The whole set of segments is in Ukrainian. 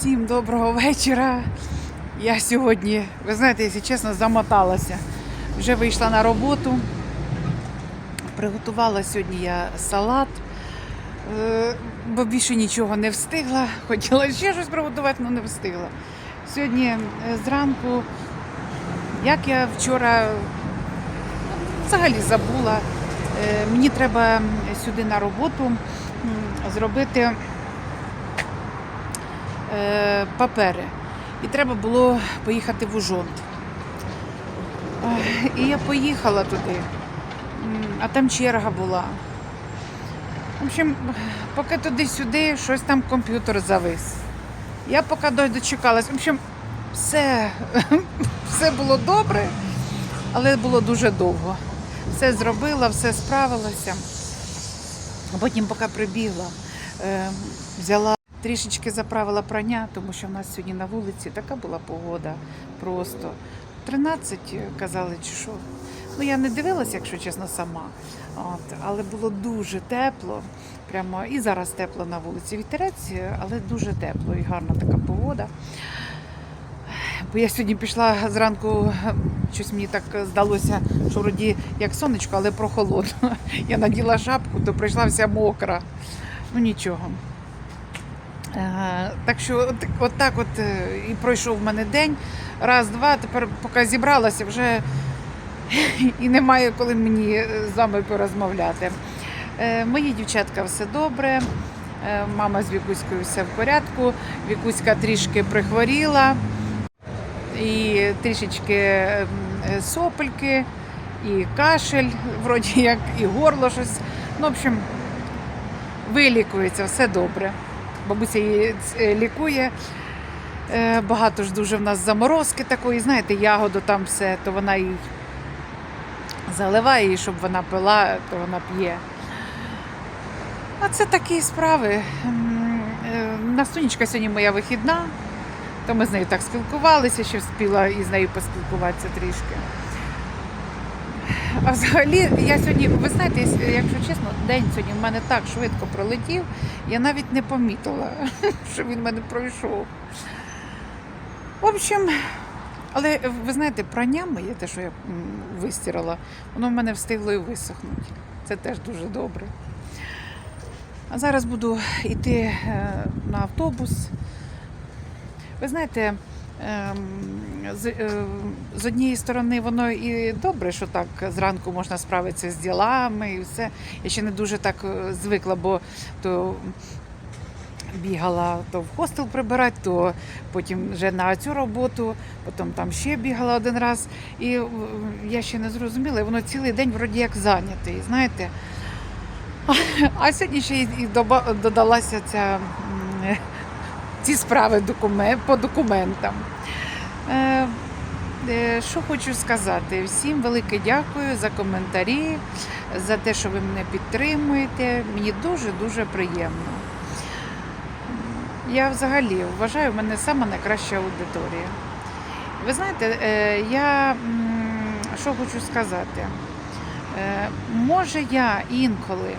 Всім доброго вечора. Я сьогодні, ви знаєте, якщо чесно, замоталася. Вже вийшла на роботу. Приготувала сьогодні я салат, е, бо більше нічого не встигла. Хотіла ще щось приготувати, але не встигла. Сьогодні е, зранку, як я вчора взагалі забула, е, мені треба сюди на роботу зробити папери. І треба було поїхати в Ужонт. І я поїхала туди, а там черга була. В общем, поки туди-сюди щось там комп'ютер завис. Я поки до- дочекалась. В общем, все, все було добре, але було дуже довго. Все зробила, все справилася. А потім, поки прибігла, е, взяла трішечки заправила прання, тому що в нас сьогодні на вулиці така була погода просто. 13 казали, чи що. Ну, я не дивилася, якщо чесно, сама. От, але було дуже тепло. Прямо і зараз тепло на вулиці. Вітерець, але дуже тепло і гарна така погода. Бо я сьогодні пішла зранку, щось мені так здалося, що вроді як сонечко, але прохолодно. Я наділа шапку, то прийшла вся мокра. Ну нічого. Так що от, так от е, і пройшов в мене день. Раз, два, тепер поки зібралася, вже і немає коли мені е, з вами порозмовляти. Е, Мої дівчатка все добре. Мама з Вікуською все в порядку. Вікуська трішки прихворіла, і трішечки сопельки, і кашель, вроді як, і горло щось. Ну, в общем, вилікується, все добре. Бабуся її е, лікує. Е, Багато ж дуже в нас заморозки такої, знаєте, ягоду там все, то вона їй заливає, і щоб вона пила, то вона п'є. А це такі справи. Е, Настунечка сьогодні моя вихідна, то ми з нею так спілкувалися, що встигла із нею поспілкуватися трішки. А взагалі, я сьогодні, ви знаєте, якщо чесно, день сьогодні в мене так швидко пролетів, я навіть не помітила, що він в мене пройшов. В общем, але ви знаєте, прання моє, те, що я вистирала, воно в мене встигло і висохнути. Це теж дуже добре. А зараз буду йти е, на автобус. Ви знаєте, з, е, з однієї сторони, воно і добре, що так зранку можна справитися з ділами і все. Я ще не дуже так е, звикла, бо то бігала то в хостел прибирати, то потім вже на цю роботу, потім там ще бігала один раз. І е, я ще не зрозуміла, воно цілий день вроді як зайнятий, знаєте. А сьогодні ще й додалася ця, ці справи по документам. Е, е, Що хочу сказати, всім велике дякую за коментарі, за те, що ви мене підтримуєте. Мені дуже-дуже приємно. Я взагалі вважаю, в мене сама найкраща аудиторія. Ви знаєте, е, я що хочу сказати. Може, я інколи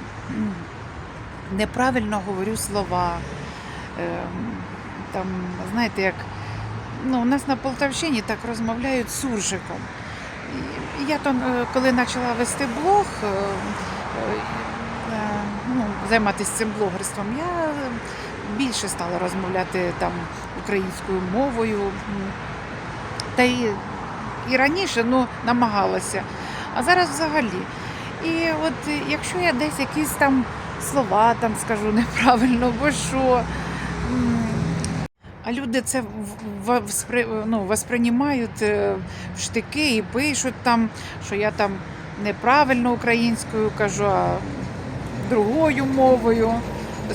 неправильно говорю слова. Там, знаєте, як ну, у нас на Полтавщині так розмовляють суржиком. І Я там, е, коли почала вести блог, е, е, ну, займатися цим блогерством, я більше стала розмовляти там українською мовою. Та і, і раніше ну, намагалася, а зараз взагалі. І от якщо я десь якісь там слова там скажу неправильно, бо що. А люди це ну, восприймають е, в штики і пишуть там, що я там неправильно українською кажу, а другою мовою.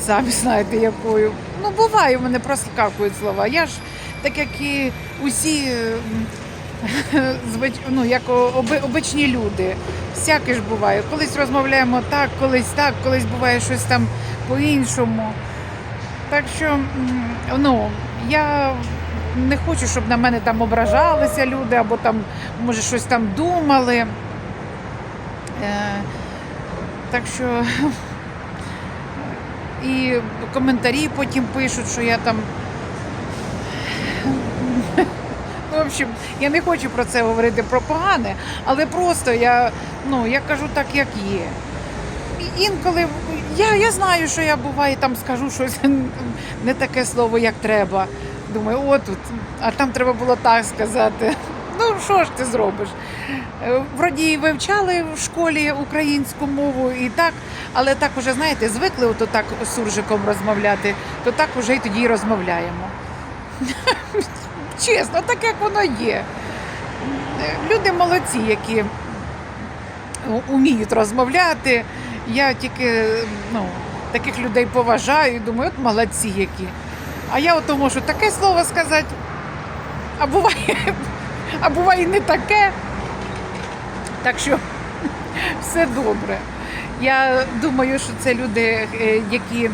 Самі знаєте, якою. Ну, буває, мене проскакують слова. Я ж, так як і усі ну, як обичні люди. Всяке ж буває. Колись розмовляємо так, колись так, колись буває щось там по-іншому. Так що, ну, я не хочу, щоб на мене там ображалися люди, або там, може, щось там думали. Е, так що і коментарі потім пишуть, що я там Ну, в общем, я не хочу про це говорити про погане, але просто я, ну, я кажу так, як є. І Інколи я, я знаю, що я буває там скажу щось не таке слово, як треба. Думаю, о тут, а там треба було так сказати. Ну, що ж ти зробиш? Е, Вроді вивчали в школі українську мову і так, але так уже, знаєте, звикли ото так суржиком розмовляти, то так уже й тоді розмовляємо. Чесно, так як воно є. Люди молодці, які вміють розмовляти. Я тільки ну, таких людей поважаю і думаю, от молодці які. А я ото можу таке слово сказати, а буває, а буває не таке. Так що все добре. Я думаю, що це люди, е, які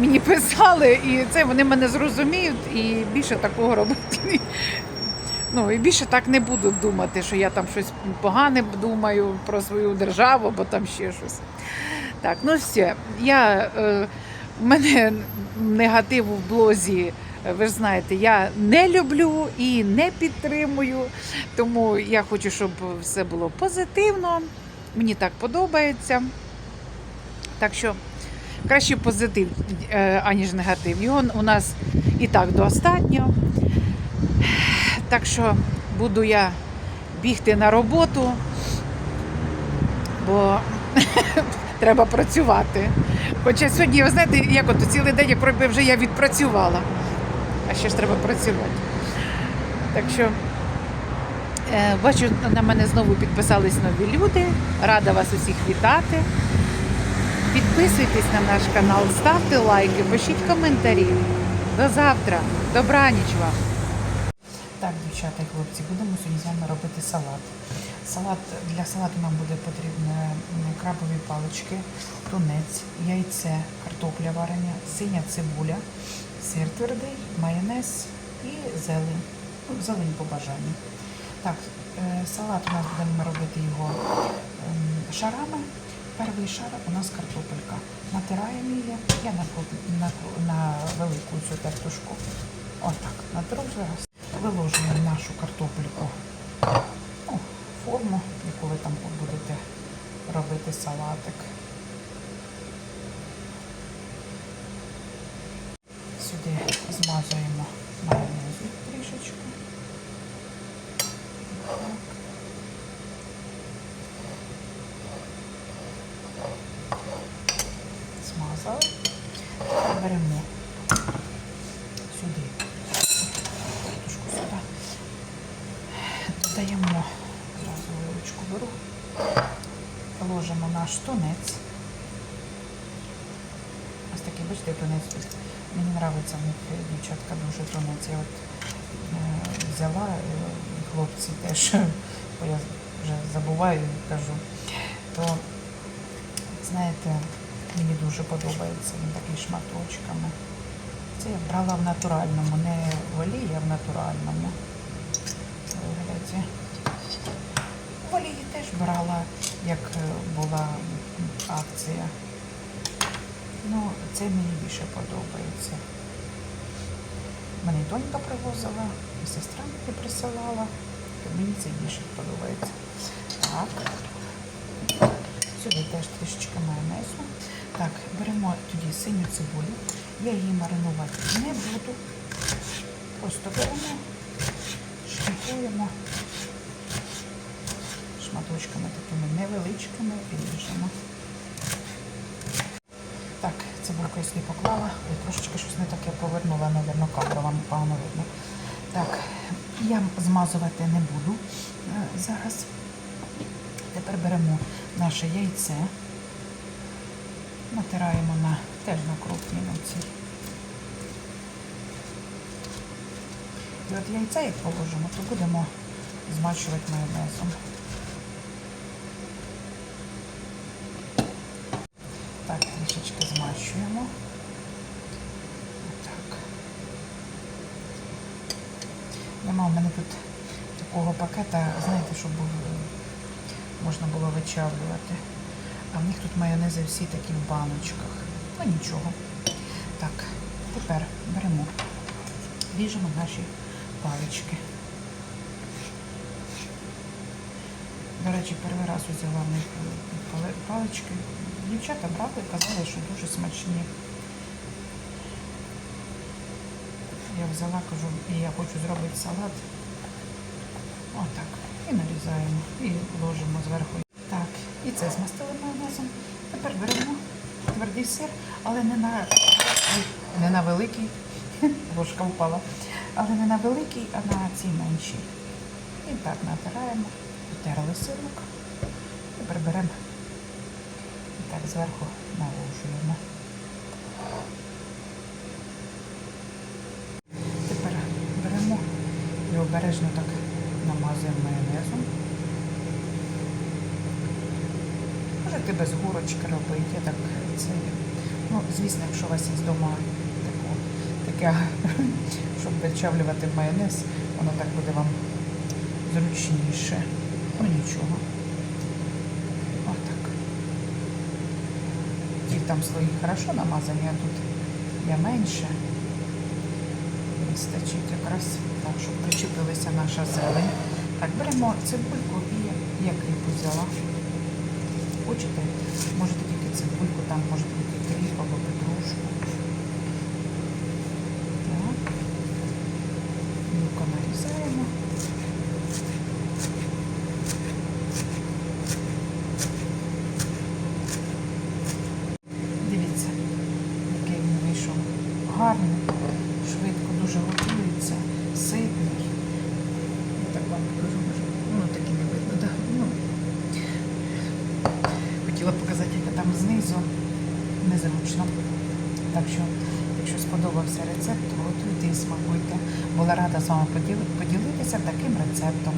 мені писали, і це вони мене зрозуміють, і більше такого робити. Ну і більше так не буду думати, що я там щось погане думаю про свою державу, або там ще щось. Так, ну все. Я, е, в мене негативу в блозі, е, ви ж знаєте, я не люблю і не підтримую. Тому я хочу, щоб все було позитивно. Мені так подобається. Так що краще позитив, е, аніж негатив. Його у нас і так достатньо. Так що буду я бігти на роботу, бо треба працювати. Хоча сьогодні, ви знаєте, як от цілий день, як вже я відпрацювала, а ще ж треба працювати. Так що е, бачу, на мене знову підписались нові люди. Рада вас усіх вітати. Підписуйтесь на наш канал, ставте лайки, пишіть коментарі. До завтра. Добраніч вам. Дівчата і хлопці, будемо сьогодні з вами робити салат. Салат для салату нам буде потрібно крабові палички, тунець, яйце, картопля варення, синя цибуля, сир твердий, майонез і зелень. Ну, зелень по бажанню. Так, е, салат у нас будемо робити його ем, шарами. Перший шар у нас картопелька. Натираємо її. Я на, на, на велику цю тертушку. Отак, натру зараз. Виложуємо нашу картопельку ну, форму, яку ви там будете робити салатик. Сюди змазуємо майонезу трішечки. Так. Змазали. Беремо наш тунець. Ось такий, бачите, тунець. Мені подобається в них дівчатка дуже тунець. Я от е, взяла, е, хлопці теж, бо я вже забуваю і кажу, то знаєте, мені дуже подобається він такий шматочками. Це я брала в натуральному, не в олії, а в натуральному вигляді. Брала, як е, була акція. Ну, це мені більше подобається. Мене й донька привозила, і сестра мені присилала, мені це більше подобається. Так. Сюди теж трішечки майонезу. Так, беремо тоді синю цибулю. Я її маринувати не буду. Просто беремо, штрихуємо шматочками такими невеличкими ріжемо. Так, цибульку я сюди поклала. Ой, трошечки щось не таке повернула, напевно, камера вам погано видно. Так, я змазувати не буду е, зараз. Тепер беремо наше яйце, натираємо на теж на крупній муці. І от яйце, як положимо, то будемо змащувати майонезом. Так, трішечки змащуємо. Отак. Нема в мене тут такого пакета, знаєте, щоб е, можна було вичавлювати. А в них тут майонези всі такі в баночках. Ну нічого. Так, тепер беремо, ріжемо наші палички. До речі, перший раз взяла в них палички. Дівчата брали і казали, що дуже смачні. Я взяла, кажу, і я хочу зробити салат. Отак. І нарізаємо. І ложимо зверху. Так, і це змастили майонезом. Тепер беремо твердий сир, але не на, не на великий. Ложка впала. Але не на великий, а на ці менші. І так натираємо. Потерли сирок. Тепер беремо і так зверху наложуємо. Тепер беремо і обережно так намазуємо майонезом. Можете без гурочки робити, я так це. Ну, звісно, якщо у вас є вдома таку, таке, щоб вичавлювати майонез, воно так буде вам зручніше. Ну нічого. Отак. Ті там свої хорошо намазані, а тут я менше. Вистачить якраз так, щоб причепилася наша зелень. Так, беремо цибульку і я кріп взяла. Хочете, можете тільки цибульку, там можете тільки кріп або петрушку. Так. Мілко нарізаємо. Дивіться, який він вийшов гарний, швидко дуже готується, ситний. Вам може, ну таки не видно, так? Ну, хотіла показати, яка там знизу незручно. Так що, якщо сподобався рецепт, то готуйте і смакуйте. Була рада з вами поділитися таким рецептом.